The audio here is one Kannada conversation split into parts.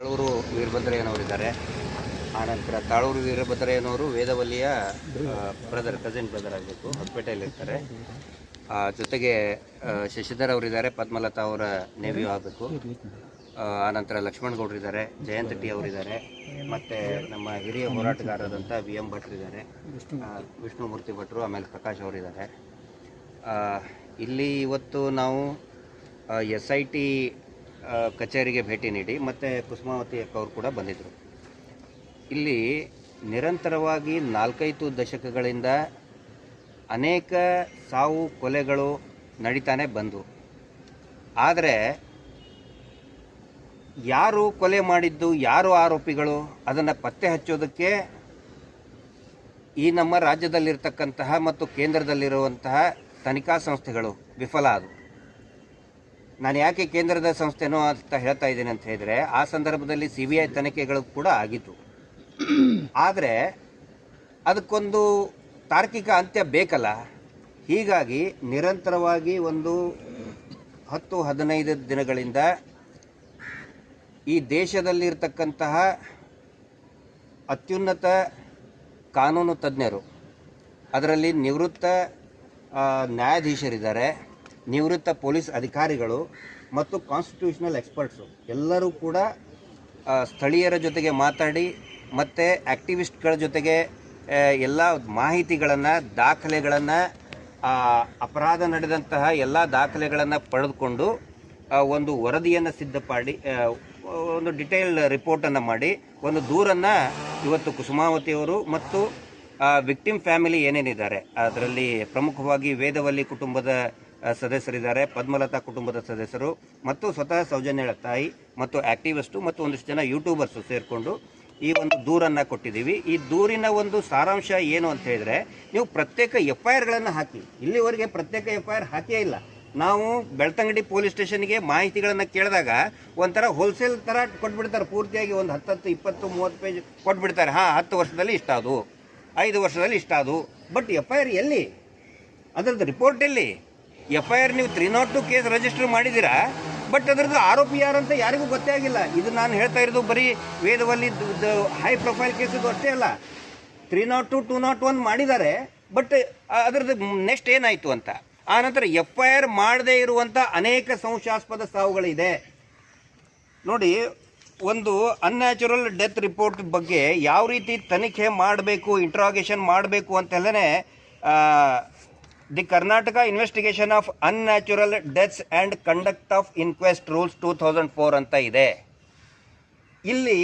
ತಾಳೂರು ವೀರಭದ್ರಯ್ಯನವರಿದ್ದಾರೆ ಆನಂತರ ತಾಳೂರು ವೀರಭದ್ರಯ್ಯನವರು ವೇದವಲ್ಲಿಯ ಬ್ರದರ್ ಕಸಿನ್ ಬ್ರದರ್ ಆಗಬೇಕು. ಹೊಸಪೇಟೆಯಲ್ಲಿರ್ತಾರೆ ಜೊತೆಗೆ ಶಶಿಧರ್ ಅವರಿದ್ದಾರೆ. ಪದ್ಮಲತಾ ಅವರ ನೇವಿಯು ಆಗಬೇಕು. ಆನಂತರ ಲಕ್ಷ್ಮಣ್ ಗೌಡ್ರಿದ್ದಾರೆ ಜಯಂತ್ ಟಿ ಅವರಿದ್ದಾರೆ. ಮತ್ತು ನಮ್ಮ ಹಿರಿಯ ಹೋರಾಟಗಾರರಾದಂಥ ವಿ ಎಂ ಭಟ್ರು ಇದ್ದಾರೆ. ವಿಷ್ಣುಮೂರ್ತಿ ಭಟ್ರು, ಆಮೇಲೆ ಪ್ರಕಾಶ್ ಅವರಿದ್ದಾರೆ. ಇಲ್ಲಿ ಇವತ್ತು ನಾವು ಎಸ್ ಐ ಟಿ ಕಚೇರಿಗೆ ಭೇಟಿ ನೀಡಿ ಮತ್ತು ಕುಸುಮಾವತಿ ಅವರು ಕೂಡ ಬಂದಿದ್ದರು ಇಲ್ಲಿ ನಿರಂತರವಾಗಿ ನಾಲ್ಕೈದು ದಶಕಗಳಿಂದ ಅನೇಕ ಸಾವು ಕೊಲೆಗಳು ನಡೀತಾನೆ ಬಂದವು ಆದರೆ ಯಾರು ಕೊಲೆ ಮಾಡಿದ್ದು, ಯಾರು ಆರೋಪಿಗಳು, ಅದನ್ನು ಪತ್ತೆ ಹಚ್ಚೋದಕ್ಕೆ ಈ ನಮ್ಮ ರಾಜ್ಯದಲ್ಲಿರ್ತಕ್ಕಂತಹ ಮತ್ತು ಕೇಂದ್ರದಲ್ಲಿರುವಂತಹ ತನಿಖಾ ಸಂಸ್ಥೆಗಳು ವಿಫಲ ಆದವು. ನಾನು ಯಾಕೆ ಕೇಂದ್ರದ ಸಂಸ್ಥೆನೋ ಅಂತ ಹೇಳ್ತಾ ಇದ್ದೀನಿ ಅಂತ ಹೇಳಿದರೆ, ಆ ಸಂದರ್ಭದಲ್ಲಿ ಸಿ ಬಿ ಐ ತನಿಖೆಗಳು ಕೂಡ ಆಗಿತ್ತು ಆದರೆ, ಅದಕ್ಕೊಂದು ತಾರ್ಕಿಕ ಅಂತ್ಯ ಬೇಕಲ್ಲ. ಹೀಗಾಗಿ ನಿರಂತರವಾಗಿ ಒಂದು ಹತ್ತು, ಹದಿನೈದು ದಿನಗಳಿಂದ ಈ ದೇಶದಲ್ಲಿರ್ತಕ್ಕಂತಹ ಅತ್ಯುನ್ನತ ಕಾನೂನು ತಜ್ಞರು, ಅದರಲ್ಲಿ ನಿವೃತ್ತ ನ್ಯಾಯಾಧೀಶರಿದ್ದಾರೆ. ನಿವೃತ್ತ ಪೊಲೀಸ್ ಅಧಿಕಾರಿಗಳು ಮತ್ತು ಕಾನ್ಸ್ಟಿಟ್ಯೂಷನಲ್ ಎಕ್ಸ್ಪರ್ಟ್ಸು ಎಲ್ಲರೂ ಕೂಡ ಸ್ಥಳೀಯರ ಜೊತೆಗೆ ಮಾತಾಡಿ ಮತ್ತು ಆ್ಯಕ್ಟಿವಿಸ್ಟ್ಗಳ ಜೊತೆಗೆ ಎಲ್ಲ ಮಾಹಿತಿಗಳನ್ನು, ದಾಖಲೆಗಳನ್ನು ಅಪರಾಧ ನಡೆದಂತಹ ಎಲ್ಲ ದಾಖಲೆಗಳನ್ನು ಪಡೆದುಕೊಂಡು ಒಂದು ವರದಿಯನ್ನು ಸಿದ್ಧಪಡಿ ಒಂದು ಡಿಟೇಲ್ ರಿಪೋರ್ಟನ್ನು ಮಾಡಿ, ಒಂದು ದೂರನ್ನು ಇವತ್ತು ಕುಸುಮಾವತಿಯವರು ಮತ್ತು ವಿಕ್ಟಿಮ್ ಫ್ಯಾಮಿಲಿ ಏನೇನಿದ್ದಾರೆ. ಅದರಲ್ಲಿ ಪ್ರಮುಖವಾಗಿ ವೇದವಲ್ಲಿ ಕುಟುಂಬದ ಸದಸ್ಯರಿದ್ದಾರೆ. ಪದ್ಮಲತಾ ಕುಟುಂಬದ ಸದಸ್ಯರು ಮತ್ತು ಸ್ವತಃ ಸೌಜನ್ಯಳ ತಾಯಿ ಮತ್ತು ಆಕ್ಟಿವಿಸ್ಟು ಮತ್ತು ಒಂದಿಷ್ಟು ಜನ ಯೂಟ್ಯೂಬರ್ಸು ಸೇರಿಕೊಂಡು ಈ ಒಂದು ದೂರನ್ನು ಕೊಟ್ಟಿದ್ದೀವಿ. ಈ ದೂರಿನ ಒಂದು ಸಾರಾಂಶ ಏನು ಅಂತ ಹೇಳಿದರೆ, ನೀವು ಪ್ರತ್ಯೇಕ ಎಫ್ ಐ ಆರ್ಗಳನ್ನು ಹಾಕಿ. ಇಲ್ಲಿವರೆಗೆ ಪ್ರತ್ಯೇಕ ಎಫ್ ಐ ಆರ್ ಹಾಕಿಯೇ ಇಲ್ಲ. ನಾವು ಬೆಳ್ತಂಗಡಿ ಪೊಲೀಸ್ ಸ್ಟೇಷನ್ಗೆ ಮಾಹಿತಿಗಳನ್ನು ಕೇಳಿದಾಗ ಒಂಥರ ಹೋಲ್ಸೇಲ್ ಥರ ಕೊಟ್ಬಿಡ್ತಾರೆ. ಪೂರ್ತಿಯಾಗಿ ಒಂದು ಹತ್ತತ್ತು, ಇಪ್ಪತ್ತು, ಮೂವತ್ತು ಪೇಜ್ ಕೊಟ್ಬಿಡ್ತಾರೆ. ಹಾಂ, ಹತ್ತು ವರ್ಷದಲ್ಲಿ ಇಷ್ಟ ಅದು. ಐದು ವರ್ಷದಲ್ಲಿ ಇಷ್ಟ ಅದು. ಬಟ್ ಎಫ್ ಐ ಆರ್ ಎಲ್ಲಿ? ಅದರದ್ದು ರಿಪೋರ್ಟ್ ಎಲ್ಲಿ? ಎಫ್ ಐ ಆರ್ ನೀವು three not two case register ಮಾಡಿದ್ದೀರಾ? ಬಟ್ ಅದರದ್ದು ಆರೋಪಿ ಯಾರು ಅಂತ ಯಾರಿಗೂ ಗೊತ್ತೇ ಆಗಿಲ್ಲ. ಇದು ನಾನು ಹೇಳ್ತಾ ಇರೋದು ಬರೀ ವೇದವಲ್ಲಿ ಹೈ ಪ್ರೊಫೈಲ್ ಕೇಸ್ ಇದು ಅಷ್ಟೇ ಅಲ್ಲ. Three not two, two not one ಮಾಡಿದ್ದಾರೆ. ಬಟ್ ಅದರದ್ದು ನೆಕ್ಸ್ಟ್ ಏನಾಯಿತು ಅಂತ? ಆನಂತರ ಎಫ್ ಐ ಆರ್ ಮಾಡದೇ ಇರುವಂಥ ಅನೇಕ ಸಂಶಯಾಸ್ಪದ ಸಾವುಗಳಿದೆ. ನೋಡಿ, ಒಂದು ಅನ್ಯಾಚುರಲ್ ಡೆತ್ ರಿಪೋರ್ಟ್ ಬಗ್ಗೆ ಯಾವ ರೀತಿ ತನಿಖೆ ಮಾಡಬೇಕು ಇಂಟ್ರಾಗೇಷನ್ ಮಾಡಬೇಕು ಅಂತೆಲ್ಲನೇ the Karnataka investigation of unnatural deaths and conduct of inquest rules two thousand four ಅಂತ ಇದೆ. ಇಲ್ಲಿ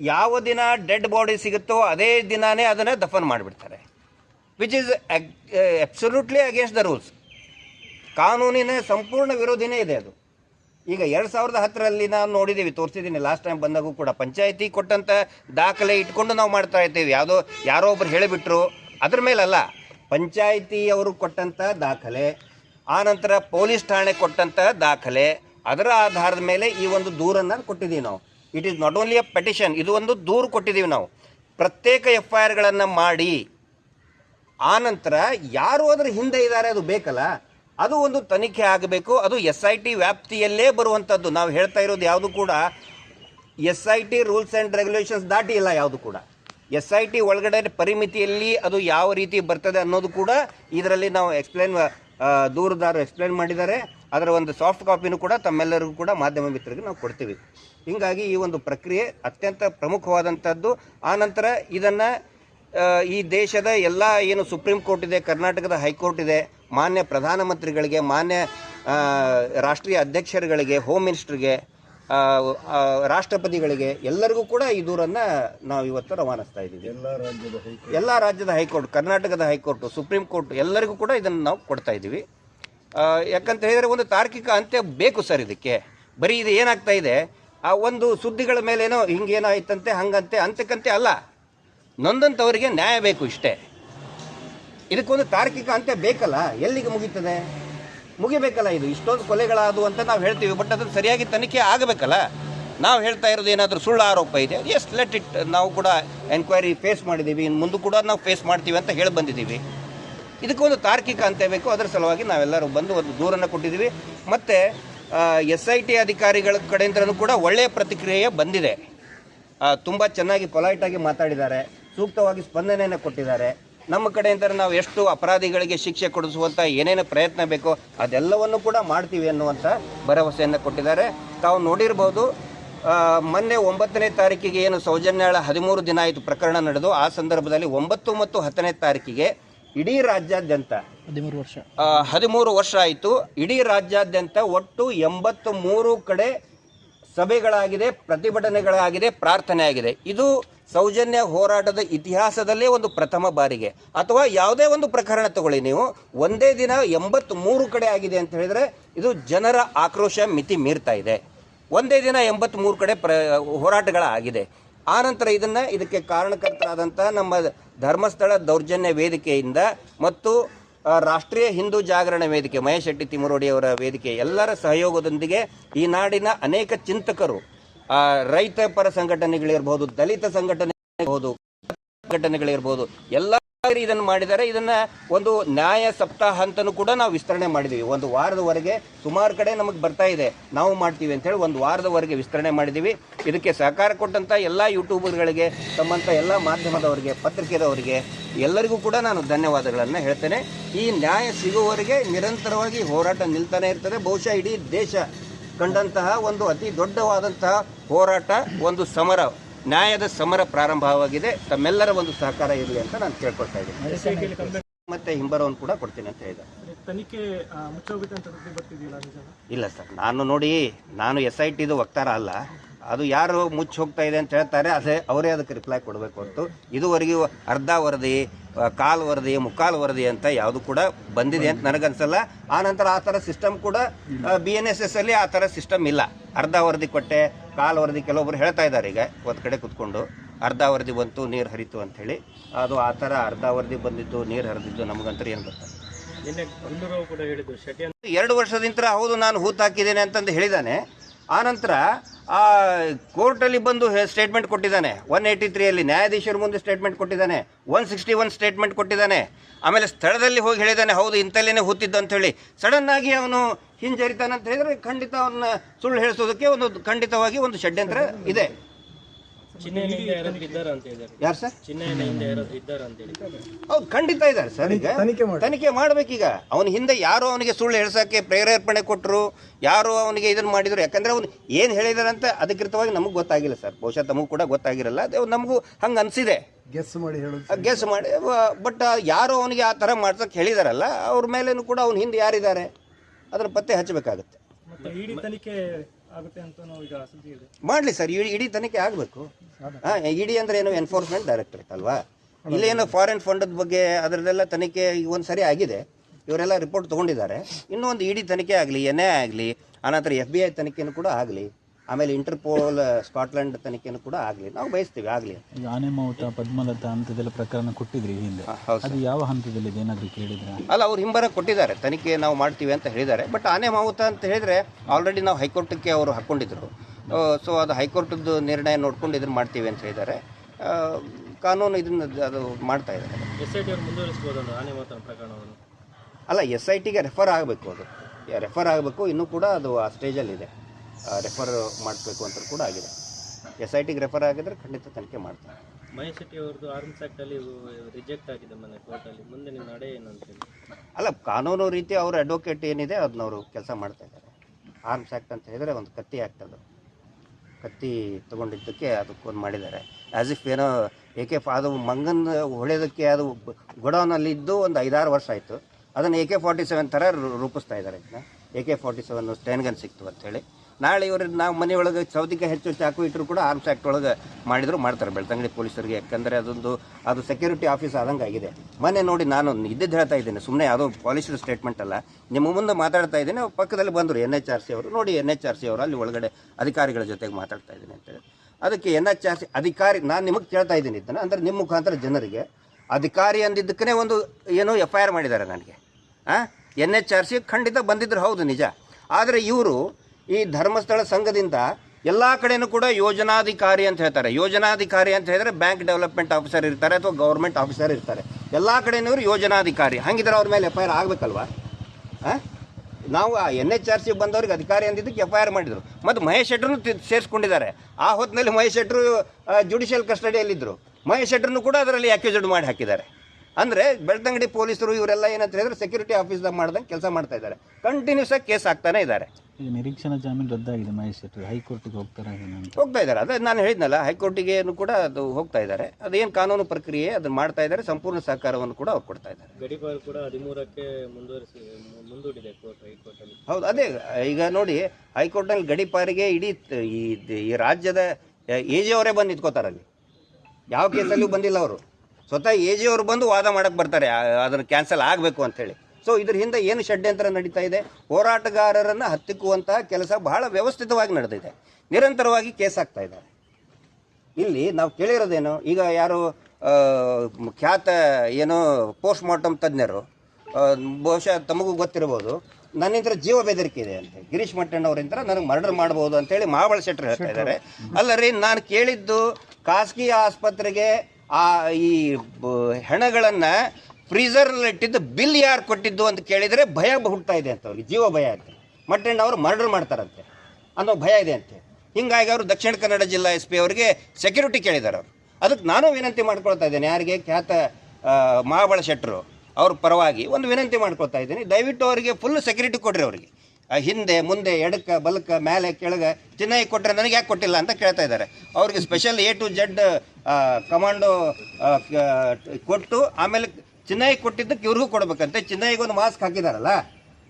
ಯಾವ ದಿನ ಡೆಡ್ ಬಾಡಿ ಸಿಗುತ್ತೋ ಅದೇ ದಿನಾನೇ ಅದನ್ನು ದಫನ್ ಮಾಡಿಬಿಡ್ತಾರೆ. Which is absolutely against the rules ಕಾನೂನಿನ ಸಂಪೂರ್ಣ ವಿರೋಧಿನೇ ಇದೆ ಅದು. ಈಗ ಎರಡು ಸಾವಿರದ ಹತ್ತರಲ್ಲಿ ನಾವು ನೋಡಿದ್ದೀವಿ ತೋರಿಸಿದ್ದೀನಿ ಲಾಸ್ಟ್ ಟೈಮ್ ಬಂದಾಗೂ ಕೂಡ ಪಂಚಾಯತಿ ಕೊಟ್ಟಂಥ ದಾಖಲೆ ಇಟ್ಕೊಂಡು ನಾವು ಮಾಡ್ತಾ ಇದ್ದೀವಿ ಯಾವುದೋ, ಯಾರೋ ಒಬ್ರು ಹೇಳಿಬಿಟ್ರು. ಅದ್ರ ಮೇಲಲ್ಲ. ಪಂಚಾಯತಿ ಕೊಟ್ಟಂತಹ ಕೊಟ್ಟಂಥ ದಾಖಲೆ ಆನಂತರ ಪೊಲೀಸ್ ಠಾಣೆ ಕೊಟ್ಟಂಥ ದಾಖಲೆ, ಅದರ ಆಧಾರದ ಮೇಲೆ ಈ ಒಂದು ದೂರನ್ನು ಕೊಟ್ಟಿದ್ದೀವಿ ನಾವು. It is not only a petition ಇದು ಒಂದು ದೂರು ಕೊಟ್ಟಿದ್ದೀವಿ ನಾವು. ಪ್ರತ್ಯೇಕ ಎಫ್ ಐ ಆರ್ಗಳನ್ನು ಮಾಡಿ ಆನಂತರ ಯಾರು ಅದರ ಹಿಂದೆ ಇದ್ದಾರೆ ಅದು ಬೇಕಲ್ಲ? ಅದು ಒಂದು ತನಿಖೆ ಆಗಬೇಕು, ಅದು ಎಸ್ ಐ ಟಿ ವ್ಯಾಪ್ತಿಯಲ್ಲೇ ಬರುವಂಥದ್ದು ನಾವು ಹೇಳ್ತಾ ಇರೋದು ಯಾವುದು ಕೂಡ S I T rules and regulations ದಾಟಿ ಇಲ್ಲ ಯಾವುದು ಕೂಡ. ಎಸ್ ಐ ಟಿ ಒಳಗಡೆ ಪರಿಮಿತಿಯಲ್ಲಿ ಅದು ಯಾವ ರೀತಿ ಬರ್ತದೆ ಅನ್ನೋದು ಕೂಡ ಇದರಲ್ಲಿ ನಾವು ಎಕ್ಸ್ಪ್ಲೇನ್ ದೂರದಾರು ಎಕ್ಸ್ಪ್ಲೇನ್ ಮಾಡಿದ್ದಾರೆ. ಅದರ ಒಂದು ಸಾಫ್ಟ್ ಕಾಪಿನೂ ಕೂಡ ತಮ್ಮೆಲ್ಲರಿಗೂ ಕೂಡ ಮಾಧ್ಯಮ ಮಿತ್ರರಿಗೆ ನಾವು ಕೊಡ್ತೀವಿ. ಹೀಗಾಗಿ ಈ ಒಂದು ಪ್ರಕ್ರಿಯೆ ಅತ್ಯಂತ ಪ್ರಮುಖವಾದಂಥದ್ದು. ಆನಂತರ ಇದನ್ನು ಈ ದೇಶದ ಎಲ್ಲ ಏನು ಸುಪ್ರೀಂ ಕೋರ್ಟ್ ಇದೆ, ಕರ್ನಾಟಕದ ಹೈಕೋರ್ಟ್ ಇದೆ, ಮಾನ್ಯ ಪ್ರಧಾನಮಂತ್ರಿಗಳಿಗೆ, ಮಾನ್ಯ ರಾಷ್ಟ್ರೀಯ ಅಧ್ಯಕ್ಷರುಗಳಿಗೆ ಹೋಮ್ ಮಿನಿಸ್ಟ್ರಿಗೆ ರಾಷ್ಟ್ರಪತಿಗಳಿಗೆ ಎಲ್ಲರಿಗೂ ಕೂಡ ಈ ದೂರನ್ನು ನಾವು ಇವತ್ತು ರವಾನಿಸ್ತಾ ಇದ್ದೀವಿ. ಎಲ್ಲ ರಾಜ್ಯದ ಹೈಕೋರ್ಟ್. ಕರ್ನಾಟಕದ ಹೈಕೋರ್ಟ್ ಸುಪ್ರೀಂ ಕೋರ್ಟ್ ಎಲ್ಲರಿಗೂ ಕೂಡ ಇದನ್ನು ನಾವು ಕೊಡ್ತಾ ಇದ್ದೀವಿ. ಯಾಕಂತ ಹೇಳಿದರೆ ಒಂದು ತಾರ್ಕಿಕ ಅಂತ್ಯ ಬೇಕು ಸರ್ ಇದಕ್ಕೆ. ಬರೀ ಇದು ಏನಾಗ್ತಾ ಇದೆ? ಆ ಒಂದು ಸುದ್ದಿಗಳ ಮೇಲೇನೋ ಹಿಂಗೇನಾಯ್ತಂತೆ ಹಂಗಂತೆ ಅಂತಕ್ಕಂತೆ ಅಲ್ಲ. ನೊಂದಂಥವರಿಗೆ ನ್ಯಾಯ ಬೇಕು ಇಷ್ಟೇ. ಇದಕ್ಕೊಂದು ತಾರ್ಕಿಕ ಅಂತ್ಯ ಬೇಕಲ್ಲ? ಎಲ್ಲಿಗೆ ಮುಗೀತದೆ? ಮುಗಿಬೇಕಲ್ಲ ಇದು? ಇಷ್ಟೊಂದು ಕೊಲೆಗಳಾದವು ಅಂತ ನಾವು ಹೇಳ್ತೀವಿ ಬಟ್ ಅದನ್ನು ಸರಿಯಾಗಿ ತನಿಖೆ ಆಗಬೇಕಲ್ಲ? ನಾವು ಹೇಳ್ತಾ ಇರೋದು ಏನಾದರೂ ಸುಳ್ಳು ಆರೋಪ ಇದೆ? ಎಸ್ ಲೆಟ್ ಇಟ್ ನಾವು ಕೂಡ ಎನ್ಕ್ವೈರಿ ಫೇಸ್ ಮಾಡಿದ್ದೀವಿ, ಇನ್ನು ಮುಂದೆ ಕೂಡ ನಾವು ಫೇಸ್ ಮಾಡ್ತೀವಿ ಅಂತ ಹೇಳಿ ಬಂದಿದ್ದೀವಿ. ಇದಕ್ಕೊಂದು ತಾರ್ಕಿಕ ಅಂತ ಬೇಕು, ಅದರ ಸಲುವಾಗಿ ನಾವೆಲ್ಲರೂ ಬಂದು ಒಂದು ದೂರನ್ನು ಕೊಟ್ಟಿದ್ದೀವಿ. ಮತ್ತು ಎಸ್ ಐ ಟಿ ಅಧಿಕಾರಿಗಳ ಕಡೆಯಿಂದಲೂ ಕೂಡ ಒಳ್ಳೆಯ ಪ್ರತಿಕ್ರಿಯೆ ಬಂದಿದೆ. ತುಂಬ ಚೆನ್ನಾಗಿ ಪೊಲೈಟಾಗಿ ಮಾತಾಡಿದ್ದಾರೆ, ಸೂಕ್ತವಾಗಿ ಸ್ಪಂದನೆಯನ್ನು ಕೊಟ್ಟಿದ್ದಾರೆ. ನಮ್ಮ ಕಡೆಯಿಂದ ನಾವು ಎಷ್ಟು ಅಪರಾಧಿಗಳಿಗೆ ಶಿಕ್ಷೆ ಕೊಡಿಸುವಂಥ ಏನೇನು ಪ್ರಯತ್ನ ಬೇಕೋ ಅದೆಲ್ಲವನ್ನು ಕೂಡ ಮಾಡ್ತೀವಿ ಅನ್ನುವಂಥ ಭರವಸೆಯನ್ನು ಕೊಟ್ಟಿದ್ದಾರೆ. ತಾವು ನೋಡಿರ್ಬೋದು ಮೊನ್ನೆ ಒಂಬತ್ತನೇ ತಾರೀಕಿಗೆ ಏನು ಸೌಜನ್ಯಾಳ ಹದಿಮೂರು ದಿನ ಆಯಿತು ಪ್ರಕರಣ ನಡೆದು ಆ ಸಂದರ್ಭದಲ್ಲಿ ಒಂಬತ್ತು ಮತ್ತು ಹತ್ತನೇ ತಾರೀಕಿಗೆ ಇಡೀ ರಾಜ್ಯಾದ್ಯಂತ ಹದಿಮೂರು ವರ್ಷ. ಹದಿಮೂರು ವರ್ಷ ಆಯಿತು. ಇಡೀ ರಾಜ್ಯಾದ್ಯಂತ ಒಟ್ಟು ಎಂಬತ್ತು ಮೂರು ಕಡೆ ಸಭೆಗಳಾಗಿದೆ ಪ್ರತಿಭಟನೆಗಳಾಗಿದೆ ಪ್ರಾರ್ಥನೆ ಆಗಿದೆ ಇದು ಸೌಜನ್ಯ ಹೋರಾಟದ ಇತಿಹಾಸದಲ್ಲೇ ಒಂದು ಪ್ರಥಮ ಬಾರಿಗೆ. ಅಥವಾ ಯಾವುದೇ ಒಂದು ಪ್ರಕರಣ ತಗೊಳ್ಳಿ ನೀವು. ಒಂದೇ ದಿನ ಎಂಬತ್ತ್ ಮೂರು ಕಡೆ ಆಗಿದೆ ಅಂತ ಹೇಳಿದ್ರೆ ಇದು ಜನರ ಆಕ್ರೋಶ ಮಿತಿ ಮೀರ್ತಾ ಇದೆ. ಒಂದೇ ದಿನ ಎಂಬತ್ತ್ ಮೂರು ಕಡೆ ಪ್ರ ಹೋರಾಟಗಳಾಗಿದೆ ಆನಂತರ ಇದನ್ನ ಇದಕ್ಕೆ ಕಾರಣಕರ್ತರಾದಂಥ ನಮ್ಮ ಧರ್ಮಸ್ಥಳ ದೌರ್ಜನ್ಯ ವೇದಿಕೆಯಿಂದ ಮತ್ತು ರಾಷ್ಟ್ರೀಯ ಹಿಂದೂ ಜಾಗರಣ ವೇದಿಕೆ, ಮಹೇಶ್ ಶೆಟ್ಟಿ ತಿಮ್ಮರೋಡಿಯವರ ವೇದಿಕೆ ಎಲ್ಲರ ಸಹಯೋಗದೊಂದಿಗೆ ಈ ನಾಡಿನ ಅನೇಕ ಚಿಂತಕರು ರೈತ ಪರ ಸಂಘಟನೆಗಳಿರ್ಬೋದು, ದಲಿತ ಸಂಘಟನೆ ಇರ್ಬೋದು ಸಂಘಟನೆಗಳಿರ್ಬೋದು, ಎಲ್ಲ ಇದನ್ನು ಮಾಡಿದ್ದಾರೆ. ಇದನ್ನ ಒಂದು ನ್ಯಾಯ ಸಪ್ತಾಹ ಅಂತನೂ ಕೂಡ ನಾವು ವಿಸ್ತರಣೆ ಮಾಡಿದೀವಿ. ಒಂದು ವಾರದವರೆಗೆ ಸುಮಾರು ಕಡೆ ನಮಗೆ ಬರ್ತಾ ಇದೆ. ನಾವು ಮಾಡ್ತೀವಿ ಅಂತ ಹೇಳಿ ಒಂದು ವಾರದವರೆಗೆ ವಿಸ್ತರಣೆ ಮಾಡಿದೀವಿ. ಇದಕ್ಕೆ ಸಹಕಾರ ಕೊಟ್ಟಂತ ಎಲ್ಲ ಯೂಟ್ಯೂಬರ್ಗಳಿಗೆ, ತಮ್ಮಂತ ಎಲ್ಲ ಮಾಧ್ಯಮದವರಿಗೆ, ಪತ್ರಿಕೆದವರಿಗೆ, ಎಲ್ಲರಿಗೂ ಕೂಡ ನಾನು ಧನ್ಯವಾದಗಳನ್ನು ಹೇಳ್ತೇನೆ. ಈ ನ್ಯಾಯ ಸಿಗುವವರೆಗೆ ನಿರಂತರವಾಗಿ ಹೋರಾಟ ನಿಲ್ತಾನೆ ಇರ್ತದೆ. ಬಹುಶಃ ಇಡೀ ದೇಶ ಕಂಡಂತಹ ಒಂದು ಅತಿ ದೊಡ್ಡವಾದಂತಹ ಹೋರಾಟ ಒಂದು ಸಮರ ನ್ಯಾಯದ ಸಮರ ಪ್ರಾರಂಭವಾಗಿದೆ. ತಮ್ಮೆಲ್ಲರ ಒಂದು ಸಹಕಾರ ಇರಲಿ ಅಂತ ನಾನು ಕೇಳ್ಕೊಳ್ತಾ ಇದ್ದೀನಿ. ಮತ್ತೆ ಹಿಂಬರವನ್ನು ಕೂಡ ಕೊಡ್ತೀನಿ ಅಂತ ಹೇಳಿದ ಇಲ್ಲ ಸರ್ ನಾನು ನೋಡಿ ನಾನು ಎಸ್ ಐ ಟಿದು ವಕ್ತಾರ ಅಲ್ಲ. ಅದು ಯಾರು ಮುಚ್ಚಿ ಹೋಗ್ತಾ ಇದೆ ಅಂತ ಹೇಳ್ತಾರೆ ಅದೇ ಅವರೇ ಅದಕ್ಕೆ ರಿಪ್ಲೈ ಕೊಡಬೇಕು ಹೊರತು. ಇದುವರೆಗೂ ಅರ್ಧ ವರದಿ ಕಾಲು ವರದಿ ಮುಕ್ಕಾಲು ವರದಿ ಅಂತ ಯಾವುದು ಕೂಡ ಬಂದಿದೆ ಅಂತ ನನಗನ್ಸಲ್ಲ. ಆ ನಂತರ ಆ ಥರ ಸಿಸ್ಟಮ್ ಕೂಡ ಬಿ ಎನ್ ಎಸ್ ಎಸ್ ಅಲ್ಲಿ ಆ ಥರ ಸಿಸ್ಟಮ್ ಇಲ್ಲ. ಅರ್ಧ ವರದಿ ಕೊಟ್ಟೆ ಕಾಲು ವರದಿ ಕೆಲವೊಬ್ರು ಹೇಳ್ತಾ ಇದ್ದಾರೆ ಈಗ ಒಂದು ಕಡೆ ಕುತ್ಕೊಂಡು. ಅರ್ಧ ವರದಿ ಬಂತು ನೀರು ಹರಿತು ಅಂತ ಹೇಳಿ. ಅದು ಆ ಥರ ಅರ್ಧ ವರದಿ ಬಂದಿದ್ದು ನೀರು ಹರಿದಿದ್ದು ನಮಗಂತರ ಏನು ಗೊತ್ತಾಗ ಎರಡು ವರ್ಷದಿಂದ ಹೌದು ನಾನು ಹೂತು ಹಾಕಿದ್ದೇನೆ ಅಂತಂದು ಹೇಳಿದ್ದಾನೆ ಆನಂತರ ಆ, ಕೋರ್ಟಲ್ಲಿ ಬಂದು ಸ್ಟೇಟ್ಮೆಂಟ್ ಕೊಟ್ಟಿದ್ದಾನೆ. ಒನ್ ಏಯ್ಟಿ ತ್ರೀಯಲ್ಲಿ ನ್ಯಾಯಾಧೀಶರ ಮುಂದೆ ಸ್ಟೇಟ್ಮೆಂಟ್ ಕೊಟ್ಟಿದ್ದಾನೆ. ಒನ್ ಸಿಕ್ಸ್ಟಿ ಒನ್ ಸ್ಟೇಟ್ಮೆಂಟ್ ಕೊಟ್ಟಿದ್ದಾನೆ. ಆಮೇಲೆ ಸ್ಥಳದಲ್ಲಿ ಹೋಗಿ ಹೇಳಿದ್ದಾನೆ ಹೌದು ಇಂಥಲ್ಲೇ ಹೂತಿದ್ದು ಅಂತ ಹೇಳಿ. ಸಡನ್ ಆಗಿ ಅವನು ಹಿಂಜರಿತಾನಂತ ಅಂತ ಹೇಳಿದ್ರೆ ಖಂಡಿತ ಅವನ್ನ ಸುಳ್ಳು ಹೇಳಿಸೋದಕ್ಕೆ ಒಂದು ಖಂಡಿತವಾಗಿ ಒಂದು ಷಡ್ಯಂತ್ರ ಇದೆ ಚಿನ್ನೈನ ಹಿಂದೆ ಯಾರಾದ್ರೂ ಇದ್ದಾರಾ ಅಂತ ಹೇಳಿದ್ದಾರೆ ಯಾರು ಸರ್? ಚಿನ್ನೈನ ಹಿಂದೆ ಖಂಡಿತ ಇದ್ದಾರೆ ಸರ್ ಈಗ. ತನಿಖೆ ಮಾಡ್ಬೇಕೀಗ. ಅವನ ಹಿಂದೆ ಯಾರು ಅವನಿಗೆ ಸುಳ್ಳು ಹೇಳ್ಸಕ್ಕೆ ಪ್ರೇರೇಪಣೆ ಕೊಟ್ಟರು ಯಾರು ಅವನಿಗೆ ಇದನ್ನ ಮಾಡಿದ್ರು. ಯಾಕಂದ್ರೆ ಅವ್ನು ಏನು ಹೇಳಿದಾರೆ ಅಂತ ಅಧಿಕೃತವಾಗಿ ನಮಗೆ ಗೊತ್ತಾಗಿಲ್ಲ ಸರ್. ಬಹುಶಃ ತಮಗೂ ಕೂಡ ಗೊತ್ತಾಗಿರಲ್ಲ. ಅದು ನಮಗೂ ಹಂಗೆ ಅನಿಸಿದೆ. ಗೆಸ್ ಮಾಡಿ ಹೇಳೋದು ಗೆಸ್ ಮಾಡಿ ಬಟ್ ಯಾರು ಅವನಿಗೆ ಆ ಥರ ಮಾಡ್ಸಕ್ಕೆ ಹೇಳಿದಾರಲ್ಲ ಅವ್ರ ಮೇಲೇನು ಕೂಡ ಅವ್ನ ಹಿಂದೆ ಯಾರಿದ್ದಾರೆ ಅದರ ಪತ್ತೆ ಹಚ್ಚಬೇಕಾಗುತ್ತೆ. ಮತ್ತೆ ಇಡೀ ತನಿಖೆ ಆಗುತ್ತೆ ಅಂತ ಈಗ ಸುದ್ದಿ ಇದೆ. ಮಾಡಲಿ ಸರ್ ಇಡಿ ಇಡೀ ತನಿಖೆ ಆಗಬೇಕು. ಹಾಂ ಇಡಿ ಅಂದ್ರೆ ಏನು ಎನ್ಫೋರ್ಸ್ಮೆಂಟ್ ಡೈರೆಕ್ಟರೇಟ್ ಅಲ್ವಾ? ಇಲ್ಲೇನು ಫಾರಿನ್ ಫಂಡದ ಬಗ್ಗೆ ಅದರದೆಲ್ಲ ತನಿಖೆ ಒಂದು ಸರಿ ಆಗಿದೆ. ಇವರೆಲ್ಲ ರಿಪೋರ್ಟ್ ತೊಗೊಂಡಿದ್ದಾರೆ. ಇನ್ನೂ ಒಂದು ಇಡಿ ತನಿಖೆ ಆಗಲಿ ಎನ್ ಐ ಆಗಲಿ ಆನಂತರ ಎಫ್ ಬಿ ಐ ತನಿಖೆನೂ ಕೂಡ ಆಗಲಿ. ಆಮೇಲೆ ಇಂಟರ್ಪೋಲ್ ಸ್ಕಾಟ್ಲೆಂಡ್ ತನಿಖೆನೂ ಕೂಡ ಆಗಲಿ. ನಾವು ಬಯಸ್ತೀವಿ ಆಗಲಿ. ಈಗ ಆನೆ ಮಾವುತ ಪದ್ಮಲತಾ ಅಂತದೆಲ್ಲ ಪ್ರಕರಣ ಕೊಟ್ಟಿದ್ರಿ ಹಿಂದೆ. ಅದು ಯಾವ ಹಂತದಲ್ಲಿದೆ? ಏನಾದರೂ ಕೇಳಿದ್ರೆ? ಅಲ್ಲ ಅವ್ರು ಹಿಂಬರ ಕೊಟ್ಟಿದ್ದಾರೆ. ತನಿಖೆ ನಾವು ಮಾಡ್ತೀವಿ ಅಂತ ಹೇಳಿದ್ದಾರೆ. ಬಟ್ ಆನೆ ಮಾವುತ ಅಂತ ಹೇಳಿದ್ರೆ ಆಲ್ರೆಡಿ ನಾವು ಹೈಕೋರ್ಟ್ಗೆ ಅವರು ಹಾಕ್ಕೊಂಡಿದ್ರು ಸೊ ಅದು ಹೈಕೋರ್ಟದ್ದು ನಿರ್ಣಯ ನೋಡ್ಕೊಂಡು ಇದನ್ನು ಮಾಡ್ತೀವಿ ಅಂತ ಹೇಳಿದ್ದಾರೆ. ಕಾನೂನು ಇದನ್ನು ಅದು ಮಾಡ್ತಾ ಇದ್ದಾರೆ. ಎಸ್ ಐ ಟಿ ಅವರು ಮುಂದುವರಿಸಬಹುದು ಆನೆ ಮಾತನ ಪ್ರಕರಣವನ್ನು? ಅಲ್ಲ ಎಸ್ ಐ ಟಿಗೆ ರೆಫರ್ ಆಗಬೇಕು ಅದು. ರೆಫರ್ ಆಗಬೇಕು. ಇನ್ನೂ ಕೂಡ ಅದು ಆ ಸ್ಟೇಜಲ್ಲಿದೆ ರೆಫರ್ ಮಾಡಬೇಕು ಅಂತ ಕೂಡ ಆಗಿದೆ. ಎಸ್ ಐ ಟಿಗೆ ರೆಫರ್ ಆಗಿದ್ರೆ ಖಂಡಿತ ತನಿಖೆ ಮಾಡ್ತಾರೆ ಮಹೇಶ್ ಶೆಟ್ಟಿ ಅವ್ರದ್ದು ಆರ್ಮ್ಸ್ ಆ್ಯಕ್ಟಲ್ಲಿ ಅಲ್ಲಿ ರಿಜೆಕ್ಟ್ ಆಗಿದೆ ಮನೆ ಕೋರ್ಟಲ್ಲಿ ಮುಂದೆ ನಿಮ್ಮ ನಡೆ ಏನು ಅಂತ ಹೇಳಿ? ಅಲ್ಲ ಕಾನೂನು ರೀತಿ ಅವ್ರ ಅಡ್ವೊಕೇಟ್ ಏನಿದೆ ಅದನ್ನ ಅವರು ಕೆಲಸ ಮಾಡ್ತಾ ಇದ್ದಾರೆ. ಆರ್ಮ್ಸ್ ಆ್ಯಕ್ಟ್ ಅಂತ ಹೇಳಿದರೆ ಒಂದು ಕತ್ತಿ ಆ್ಯಕ್ಟ್ ಅದು. ಕತ್ತಿ ತಗೊಂಡಿದ್ದಕ್ಕೆ ಅದಕ್ಕೊಂದು ಮಾಡಿದ್ದಾರೆ. ಆ್ಯಸ್ ಇಫ್ ಏನೋ ಏಕೆ ಅದು ಮಂಗನ್ ಹೊಳೆಯೋದಕ್ಕೆ ಅದು ಗೊಡೌನಲ್ಲಿ ಇದ್ದು ಒಂದು ಐದಾರು ವರ್ಷ ಆಯಿತು. ಅದನ್ನು ಎ ಕೆ ಫಾರ್ಟಿ ಸೆವೆನ್ ಥರ ರೂಪಿಸ್ತಾ ಇದ್ದಾರೆ ಇದನ್ನ. A K forty seven sten gun ಸಿಕ್ತು ಅಂತೇಳಿ ನಾಳೆ ಇವರು ನಾವು ಮನೆಯೊಳಗೆ ಸೌದಿಗೆ ಹೆಚ್ಚು ಚಾಕು ಇಟ್ಟರು ಕೂಡ ಆರ್ಮ್ಸ್ ಆ್ಯಕ್ಟ್ ಒಳಗೆ ಮಾಡಿದ್ರು, ಮಾಡ್ತಾರೆ ಬೆಳ್ತಂಗಡಿ ಪೊಲೀಸರಿಗೆ. ಯಾಕಂದರೆ ಅದೊಂದು, ಅದು ಸೆಕ್ಯೂರಿಟಿ ಆಫೀಸ್ ಆದಂಗೆ ಆಗಿದೆ. ಮೊನ್ನೆ ನೋಡಿ ನಾನು ಇದ್ದಿದ್ದು ಹೇಳ್ತಾ ಇದ್ದೀನಿ ಸುಮ್ಮನೆ ಯಾವುದೋ ಪಾಲಿಸರ್ ಸ್ಟೇಟ್ಮೆಂಟ್ ಅಲ್ಲ. ನಿಮ್ಮ ಮುಂದೆ ಮಾತಾಡ್ತಾ ಇದ್ದೀನಿ ಪಕ್ಕದಲ್ಲಿ ಬಂದರು ಎನ್ ಎಚ್ ಆರ್ ಸಿ ಅವರು. ನೋಡಿ ಎನ್ ಎಚ್ ಆರ್ ಸಿ ಅವರು ಅಲ್ಲಿ ಒಳಗಡೆ ಅಧಿಕಾರಿಗಳ ಜೊತೆಗೆ ಮಾತಾಡ್ತಾ ಇದ್ದೀನಿ ಅಂತೇಳಿ ಅದಕ್ಕೆ ಎನ್ ಎಚ್ ಆರ್ ಸಿ ಅಧಿಕಾರಿ, ನಾನು ನಿಮಗೆ ಕೇಳ್ತಾ ಇದ್ದೀನಿ ಇದನ್ನು, ಅಂದರೆ ನಿಮ್ಮ ಮುಖಾಂತರ ಜನರಿಗೆ ಅಧಿಕಾರಿ ಅಂದಿದ್ದಕ್ಕೇ ಒಂದು ಏನೋ ಎಫ್ ಐ ಆರ್ ಮಾಡಿದ್ದಾರೆ ನನಗೆ. ಹಾಂ ಎನ್ ಎಚ್ ಆರ್ ಸಿ ಖಂಡಿತ ಬಂದಿದ್ದರು ಹೌದು, ನಿಜ. ಆದರೆ ಇವರು ಈ ಧರ್ಮಸ್ಥಳ ಸಂಘದಿಂದ ಎಲ್ಲ ಕಡೆಯೂ ಕೂಡ ಯೋಜನಾಧಿಕಾರಿ ಅಂತ ಹೇಳ್ತಾರೆ. ಯೋಜನಾಧಿಕಾರಿ ಅಂತ ಹೇಳಿದ್ರೆ ಬ್ಯಾಂಕ್ ಡೆವಲಪ್ಮೆಂಟ್ ಆಫೀಸರ್ ಇರ್ತಾರೆ ಅಥವಾ ಗೌರ್ಮೆಂಟ್ ಆಫೀಸರ್ ಇರ್ತಾರೆ. ಎಲ್ಲ ಕಡೆನೂ ಯೋಜನಾಧಿಕಾರಿ. ಹಂಗಿದ್ರೆ ಅವ್ರ ಮೇಲೆ ಎಫ್ ಐ ಆರ್ ಆಗಬೇಕಲ್ವಾ ನಾವು ಆ ಎನ್ ಎಚ್ ಆರ್ ಸಿ ಬಂದವ್ರಿಗೆ ಅಧಿಕಾರಿ ಅಂದಿದ್ದಕ್ಕೆ ಎಫ್ ಐ ಆರ್ ಮಾಡಿದರು. ಮತ್ತು ಮಹೇಶ್ ಶೆಟ್ರನ್ನು ಸೇರಿಸ್ಕೊಂಡಿದ್ದಾರೆ. ಆ ಹೊತ್ತಿನಲ್ಲಿ ಮಹೇಶ್ ಶೆಟ್ಟರು ಜುಡಿಷಿಯಲ್ ಕಸ್ಟಡಿಯಲ್ಲಿದ್ದರು ಮಹೇಶ್ ಶೆಟ್ರನ್ನು ಕೂಡ ಅದರಲ್ಲಿ ಅಕ್ಯೂಸ್ಡ್ ಮಾಡಿ ಹಾಕಿದ್ದಾರೆ. ಅಂದರೆ ಬೆಳ್ತಂಗಡಿ ಪೊಲೀಸರು ಇವರೆಲ್ಲ ಏನಂತ ಹೇಳಿದ್ರೆ ಸೆಕ್ಯೂರಿಟಿ ಆಫೀಸ್ದಾಗ ಮಾಡ್ದಂಗೆ ಕೆಲಸ ಮಾಡ್ತಾ ಇದ್ದಾರೆ. ಕಂಟಿನ್ಯೂಸ್ ಆಗಿ ಕೇಸ್ ಆಗ್ತಾನೆ ಇದ್ದಾರೆ. ಈಗ ನಿರೀಕ್ಷಣಾ ಜಾಮೀನು ರದ್ದಾಗಿದೆ ಮಹೇಶ್ ಶೆಟ್ಟಿ. ಹೈಕೋರ್ಟಿಗೆ ಹೋಗ್ತಾರೆ ಹೋಗ್ತಾ ಇದ್ದಾರೆ. ಅದೇ ನಾನು ಹೇಳಿದ್ನಲ್ಲ ಹೈಕೋರ್ಟಿಗೆ ಕೂಡ ಅದು ಹೋಗ್ತಾ ಇದ್ದಾರೆ. ಅದೇನು ಕಾನೂನು ಪ್ರಕ್ರಿಯೆ ಅದನ್ನು ಮಾಡ್ತಾ ಇದ್ದಾರೆ ಸಂಪೂರ್ಣ ಸಹಕಾರವನ್ನು ಕೂಡ ಅವ್ರು ಕೊಡ್ತಾ ಇದ್ದಾರೆ. ಗಡಿಪಾರು ಕೂಡ ಹದಿಮೂರಕ್ಕೆ ಮುಂದುವರಿಸಿ ಮುಂದೂಡಿದೆ ಕೋರ್ಟ್ ಹೈಕೋರ್ಟಲ್ಲಿ ಹೌದು ಅದೇ ಈಗ ನೋಡಿ ಹೈಕೋರ್ಟ್ನಲ್ಲಿ ಗಡಿಪಾರಿಗೆ ಇಡೀ ಈ ಈ ರಾಜ್ಯದ ಎ ಜಿ ಅವರೇ ಬಂದು ನಿಂತ್ಕೋತಾರೆ ಯಾವ ಕೇಸಲ್ಲೂ ಬಂದಿಲ್ಲ ಅವರು. ಸ್ವತಃ ಎ ಜಿ ಅವರು ಬಂದು ವಾದ ಮಾಡಕ್ಕೆ ಬರ್ತಾರೆ ಅದನ್ನು ಕ್ಯಾನ್ಸಲ್ ಆಗಬೇಕು ಅಂತೇಳಿ ಸೊ ಇದ್ರ ಹಿಂದೆ ಏನು ಷಡ್ಯಂತ್ರ ನಡೀತಾ ಇದೆ? ಹೋರಾಟಗಾರರನ್ನು ಹತ್ತಿಕ್ಕುವಂತಹ ಕೆಲಸ ಬಹಳ ವ್ಯವಸ್ಥಿತವಾಗಿ ನಡೆದಿದೆ. ನಿರಂತರವಾಗಿ ಕೇಸ್ ಆಗ್ತಾ ಇದ್ದಾರೆ. ಇಲ್ಲಿ ನಾವು ಕೇಳಿರೋದೇನು? ಈಗ ಯಾರು ಖ್ಯಾತ ಏನು ಪೋಸ್ಟ್ ಮಾರ್ಟಮ್ ತಜ್ಞರು ಬಹುಶಃ ತಮಗೂ ಗೊತ್ತಿರ್ಬೋದು ನನ್ನಿಂದ ಜೀವ ಬೆದರಿಕೆ ಇದೆ ಅಂತ ಗಿರೀಶ್ ಮಟ್ಟಣ್ಣವ್ರಿಂತರ ನನಗೆ ಮರ್ಡರ್ ಮಾಡ್ಬೋದು ಅಂತೇಳಿ ಮಹಾಬಳ ಶೆಟ್ಟರು ಹೇಳ್ತಾ ಇದ್ದಾರೆ. ಅಲ್ಲ ರೀ ನಾನು ಕೇಳಿದ್ದು ಖಾಸಗಿ ಆಸ್ಪತ್ರೆಗೆ ಆ ಈ ಹೆಣಗಳನ್ನು ಫ್ರೀಸರ್ನಲ್ಲಿ ಇಟ್ಟಿದ್ದು ಬಿಲ್ ಯಾರು ಕೊಟ್ಟಿದ್ದು ಅಂತ ಕೇಳಿದರೆ ಭಯ ಹುಟ್ಟುತ್ತಾ ಇದೆ ಅಂತ ಅವ್ರಿಗೆ, ಜೀವ ಭಯ ಅಂತ. ಮಟ್ಟಣ್ಣ ಅವರು ಮರ್ಡರ್ ಮಾಡ್ತಾರಂತೆ. ಅನ್ನೋ ಭಯ ಇದೆ ಅಂತೆ. ಹಿಂಗಾಗಿ ಅವರು ದಕ್ಷಿಣ ಕನ್ನಡ ಜಿಲ್ಲಾ ಎಸ್ ಪಿ ಅವರಿಗೆ ಸೆಕ್ಯೂರಿಟಿ ಕೇಳಿದ್ದಾರೆ ಅವರು. ಅದಕ್ಕೆ ನಾನು ವಿನಂತಿ ಮಾಡ್ಕೊಳ್ತಾ ಇದ್ದೇನೆ, ಯಾರಿಗೆ ಖ್ಯಾತ ಮಹಾಬಳ ಶೆಟ್ಟರು ಅವ್ರ ಪರವಾಗಿ ಒಂದು ವಿನಂತಿ ಮಾಡ್ಕೊಳ್ತಾ ಇದ್ದೀನಿ. ದಯವಿಟ್ಟು ಅವರಿಗೆ ಫುಲ್ ಸೆಕ್ಯೂರಿಟಿ ಕೊಡ್ರಿ ಅವರಿಗೆ. ಹಿಂದೆ, ಮುಂದೆ, ಎಡಕ, ಬಲಕ ಮೇಲೆ ಕೆಳಗೆ ಚಿನ್ನೈ ಕೊಟ್ಟರೆ ನನಗೆ ಯಾಕೆ ಕೊಟ್ಟಿಲ್ಲ ಅಂತ ಕೇಳ್ತಾ ಇದ್ದಾರೆ. ಅವ್ರಿಗೆ special A to Z commando ಕೊಟ್ಟು ಆಮೇಲೆ ಚಿನ್ನೈ ಕೊಟ್ಟಿದ್ದಕ್ಕೆ ಇವ್ರಿಗೂ ಕೊಡ್ಬೇಕಂತೆ. ಚೆನ್ನೈಗೆ ಒಂದು ಮಾಸ್ಕ್ ಹಾಕಿದಾರಲ್ಲ?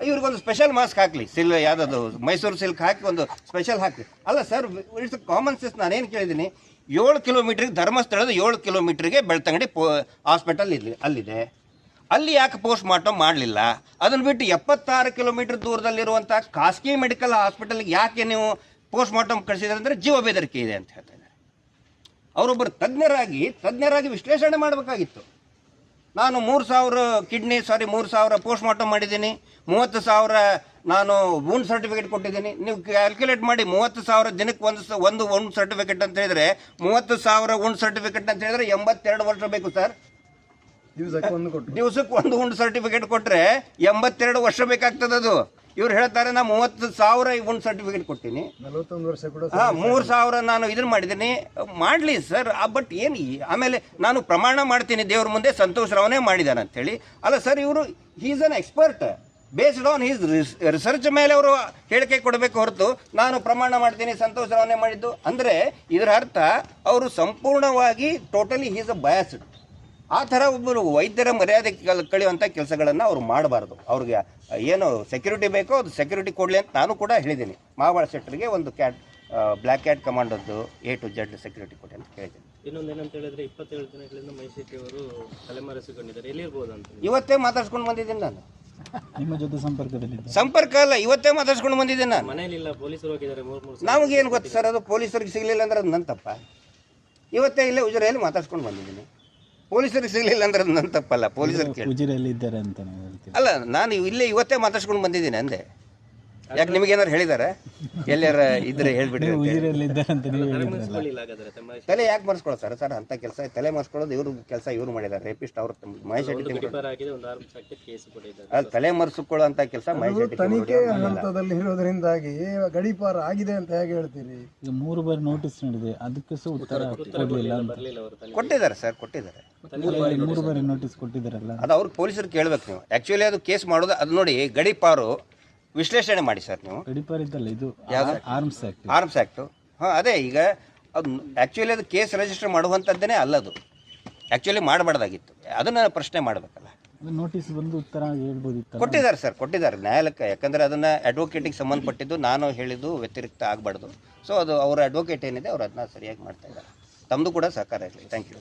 ಇವ್ರಿಗೊಂದು ಸ್ಪೆಷಲ್ ಮಾಸ್ಕ್ ಹಾಕ್ಲಿ. ಸಿಲ್ ಯಾವುದದು? ಮೈಸೂರು ಸಿಲ್ಕ್ ಹಾಕಿ ಒಂದು ಸ್ಪೆಷಲ್ ಹಾಕಿ ಅಲ್ಲ ಸರ್ ಇಟ್ಸ್ ಕಾಮನ್ ಸೆನ್ಸ್ ನಾನೇನು ಕೇಳಿದ್ದೀನಿ, ಏಳು ಕಿಲೋಮೀಟ್ರಿಗೆ ಧರ್ಮಸ್ಥಳದ ಏಳು ಕಿಲೋಮೀಟ್ರಿಗೆ ಬೆಳ್ತಂಗಡಿ ಪೋ ಹಾಸ್ಪಿಟಲ್ ಇಲ್ಲಿ ಅಲ್ಲಿದೆ. ಅಲ್ಲಿ ಯಾಕೆ ಪೋಸ್ಟ್ ಮಾರ್ಟಮ್ ಮಾಡಲಿಲ್ಲ? ಅದನ್ನು ಬಿಟ್ಟು ಎಪ್ಪತ್ತಾರು ಕಿಲೋಮೀಟರ್ ದೂರದಲ್ಲಿರುವಂಥ ಖಾಸಗಿ ಮೆಡಿಕಲ್ ಹಾಸ್ಪಿಟಲ್ಗೆ ಯಾಕೆ ನೀವು ಪೋಸ್ಟ್ ಮಾರ್ಟಮ್ ಕಳಿಸಿದ್ರೆ ಅಂದರೆ ಜೀವ ಬೆದರಿಕೆ ಇದೆ ಅಂತ ಹೇಳ್ತಾ ಇದ್ದಾರೆ. ಅವರೊಬ್ಬರು ತಜ್ಞರಾಗಿ ತಜ್ಞರಾಗಿ ವಿಶ್ಲೇಷಣೆ ಮಾಡಬೇಕಾಗಿತ್ತು. ನಾನು ಮೂರು ಸಾವಿರ ಕಿಡ್ನಿ ಸಾರಿ ಮೂರು ಸಾವಿರ ಪೋಸ್ಟ್ ಮಾರ್ಟಮ್ ಮಾಡಿದ್ದೀನಿ. ಮೂವತ್ತು ಸಾವಿರ ನಾನು ವೂಂಡ್ ಸರ್ಟಿಫಿಕೇಟ್ ಕೊಟ್ಟಿದ್ದೀನಿ. ನೀವು ಕ್ಯಾಲ್ಕುಲೇಟ್ ಮಾಡಿ ಮೂವತ್ತು ಸಾವಿರ ದಿನಕ್ಕೆ ಒಂದು ಒಂದು ವೂಂಡ್ ಸರ್ಟಿಫಿಕೇಟ್ ಅಂತ ಹೇಳಿದರೆ ಮೂವತ್ತು ಸಾವಿರ ವೂಂಡ್ ಸರ್ಟಿಫಿಕೇಟ್ ಅಂತ ಹೇಳಿದ್ರೆ ಎಂಬತ್ತೆರಡು ವರ್ಷ ಬೇಕು ಸರ್ ದಿವಸಕ್ಕೆ ಒಂದು ಕೊಟ್ಟು. ದಿವಸಕ್ಕೆ ಒಂದು ಉಂಡ್ ಸರ್ಟಿಫಿಕೇಟ್ ಕೊಟ್ಟರೆ ಎಂಬತ್ತೆರಡು ವರ್ಷ ಬೇಕಾಗ್ತದೆ ಅದು ಇವ್ರು ಹೇಳ್ತಾರೆ ನಾ ಮೂವತ್ತು ಸಾವಿರ ಒಂದು ಸರ್ಟಿಫಿಕೇಟ್ ಕೊಟ್ಟಿನಿ. ನಲವತ್ತೊಂದು ವರ್ಷ ಕೂಡ ಹಾ ಮೂರು ಸಾವಿರ ನಾನು ಇದನ್ನ ಮಾಡಿದ್ದೀನಿ ಮಾಡಲಿ ಸರ್ ಬಟ್ ಏನು ಆಮೇಲೆ ನಾನು ಪ್ರಮಾಣ ಮಾಡ್ತೀನಿ ದೇವ್ರ ಮುಂದೆ ಸಂತೋಷ್ ರಾವ್ನೇ ಮಾಡಿದಾನೆ ಅಂತೇಳಿ. ಅಲ್ಲ ಸರ್ ಇವರು is an expert based on his research ಮೇಲೆ ಅವರು ಹೇಳಿಕೆ ಕೊಡಬೇಕು ಹೊರತು ನಾನು ಪ್ರಮಾಣ ಮಾಡ್ತೀನಿ ಸಂತೋಷ ರಾವ್ನೇ ಮಾಡಿದ್ದು. ಅಂದರೆ ಇದರ ಅರ್ಥ ಅವರು ಸಂಪೂರ್ಣವಾಗಿ ಟೋಟಲಿ ಹೀಸ್ ಅ ಬಯಾಸ್ಡ್ ಆ ಥರ ಒಬ್ಬರು ವೈದ್ಯರ ಮರ್ಯಾದೆ ಕಲ್- ಕಳೆಯುವಂಥ ಕೆಲಸಗಳನ್ನು ಅವ್ರು ಮಾಡಬಾರ್ದು. ಅವ್ರಿಗೆ ಏನು ಸೆಕ್ಯೂರಿಟಿ ಬೇಕೋ ಅದು ಸೆಕ್ಯೂರಿಟಿ ಕೊಡಲಿ ಅಂತ ನಾನು ಕೂಡ ಹೇಳಿದ್ದೀನಿ. ಮಾವಾಳ ಶೆಟ್ಟರಿಗೆ ಒಂದು ಕ್ಯಾಟ್ ಬ್ಲ್ಯಾಕ್ ಕ್ಯಾಟ್ ಕಮಾಂಡದ್ದು ಎ ಟು ಜೆಡ್ ಸೆಕ್ಯೂರಿಟಿ ಕೊಡಿ ಅಂತ ಕೇಳಿದ್ದೀನಿ. ಇನ್ನೊಂದು ಏನಂತ ಹೇಳಿದ್ರೆ ಇಪ್ಪತ್ತೇಳು ದಿನಗಳಿಂದ ಅವರು ತಲೆಮರೆಸಿಕೊಂಡಿದ್ದಾರೆ. ಎಲ್ಲಿರ್ಬೋದು ಅಂತ ಇವತ್ತೇ ಮಾತಾಡ್ಸ್ಕೊಂಡು ಬಂದಿದ್ದೀನಿ ನಾನು. ನಿಮ್ಮ ಜೊತೆ ಸಂಪರ್ಕದಲ್ಲಿ ಸಂಪರ್ಕ ಅಲ್ಲ ಇವತ್ತೇ ಮಾತಾಡ್ಸ್ಕೊಂಡು ಬಂದಿದ್ದೀನಿ ನಾನು. ಮನೆಯಲ್ಲಿಲ್ಲ ಪೊಲೀಸರು ಹೋಗಿದ್ದಾರೆ ಮೂರು ಮೂರು ನಮಗೇನು ಗೊತ್ತು ಸರ್ ಅದು ಪೊಲೀಸರಿಗೆ ಸಿಗಲಿಲ್ಲ ಅಂದ್ರೆ ಅದು ನನ್ನ ತಪ್ಪ. ಇವತ್ತೇ ಇಲ್ಲೇ ಉಜರೆಯಲ್ಲಿ ಮಾತಾಡ್ಸ್ಕೊಂಡು ಬಂದಿದ್ದೀನಿ. ಪೊಲೀಸರಿಗೆ ಸಿಗಲಿಲ್ಲ ಅಂದ್ರೆ ಅದು ನನ್ನ ತಪ್ಪಲ್ಲ ಪೊಲೀಸರು ಕೇಳಿ ಉಜಿರೆಯಲ್ಲಿ ಇದ್ದಾರೆ ಅಂತ ಅಲ್ಲ ನಾನು ಇಲ್ಲೇ ಇವತ್ತೇ ಮಾತಾಡ್ಸ್ಕೊಂಡು ಬಂದಿದ್ದೀನಿ ಅಂದೆ. ಯಾಕೆ ನಿಮಗೇನಾರು ಹೇಳಿದಾರೆ? ಎಲ್ಲಾರ ಇದ್ರೆ ಹೇಳ್ಬಿಡ್ರಿ ತಲೆ ಯಾಕೆ ಮರ್ಸ್ಕೊಳ್ತಾರೆ ಸರ್? ಅಂತ ಕೆಲಸ ತಲೆ ಮರ್ಸ್ಕೊಳ್ಳೋದು ಇವ್ರ ಕೆಲಸ ಇವ್ರು ಮಾಡಿದ್ದಾರೆ ರೇಪಿಸ್ಟ್ ಅವ್ರ ಮಹೇಶ್ ಶೆಟ್ಟಿ ಅದು ತಲೆ ಮರ್ಸ್ಕೊಳ್ಳೋ ಅಂತ ಕೆಲಸ ಮಹೇಶ್ ಶೆಟ್ಟಿ ತನಿಖೆ ಹಂತದಲ್ಲಿ ಇರೋದ್ರಿಂದಾಗಿ ಗಡಿಪಾರ ಆಗಿದೆ ಅಂತ ಹೇಗೆ ಹೇಳ್ತೀರಿ? ಈಗ ಮೂರು ಬಾರಿ ನೋಟಿಸ್ ನೀಡಿದೆ. ಅದಕ್ಕೆ ಸಹ ಉತ್ತರ ಅವರು ಕೊಟ್ಟಿದ್ದಾರೆ ಸರ್ ಕೊಟ್ಟಿದ್ದಾರೆ. ಮೂರು ಬಾರಿ ನೋಟಿಸ್ ಕೊಟ್ಟಿದ್ದಾರಲ್ಲ. ಅದು ಅವ್ರಿಗೆ ಪೊಲೀಸರು ಕೇಳ್ಬೇಕು ನೀವು. ಆ್ಯಕ್ಚುಲಿ ಅದು ಕೇಸ್ ಮಾಡೋದು ಅದು ನೋಡಿ ಗಡಿಪಾರು ವಿಶ್ಲೇಷಣೆ ಮಾಡಿ ಸರ್ ನೀವು. ಇದ್ದಲ್ಲ ಇದು ಯಾವ್ದು? ಆರ್ಮ್ಸ್ ಆಕ್ಟ್ ಆರ್ಮ್ಸ್ ಆ್ಯಕ್ಟು ಹಾಂ ಅದೇ ಈಗ ಅದು ಆ್ಯಕ್ಚುಲಿ ಅದು ಕೇಸ್ ರಿಜಿಸ್ಟರ್ ಮಾಡುವಂಥದ್ದೇ ಅಲ್ಲದು ಆ್ಯಕ್ಚುಲಿ ಮಾಡಬಾರ್ದಾಗಿತ್ತು. ಅದನ್ನು ಪ್ರಶ್ನೆ ಮಾಡಬೇಕಲ್ಲ. ನೋಟಿಸ್ ಬಂದು ಉತ್ತರ ಹೇಳ್ಬೋದಿತ್ತಲ್ಲ? ಕೊಟ್ಟಿದ್ದಾರೆ ಸರ್ ಕೊಟ್ಟಿದ್ದಾರೆ. ನ್ಯಾಯಾಲಯಕ್ಕೆ ಯಾಕಂದರೆ ಅದನ್ನು ಅಡ್ವೊಕೇಟಿಗೆ ಸಂಬಂಧಪಟ್ಟಿದ್ದು ನಾನು ಹೇಳಿದ್ದು ವ್ಯತಿರಿಕ್ತ ಆಗಬಾರ್ದು. ಸೊ ಅದು ಅವರ ಅಡ್ವೊಕೇಟ್ ಏನಿದೆ ಅವ್ರು ಅದನ್ನ ಸರಿಯಾಗಿ ಮಾಡ್ತಾ ಇದ್ದಾರೆ. ತಮ್ಮದು ಕೂಡ ಸಹಕಾರ ಇರಲಿ. Thank you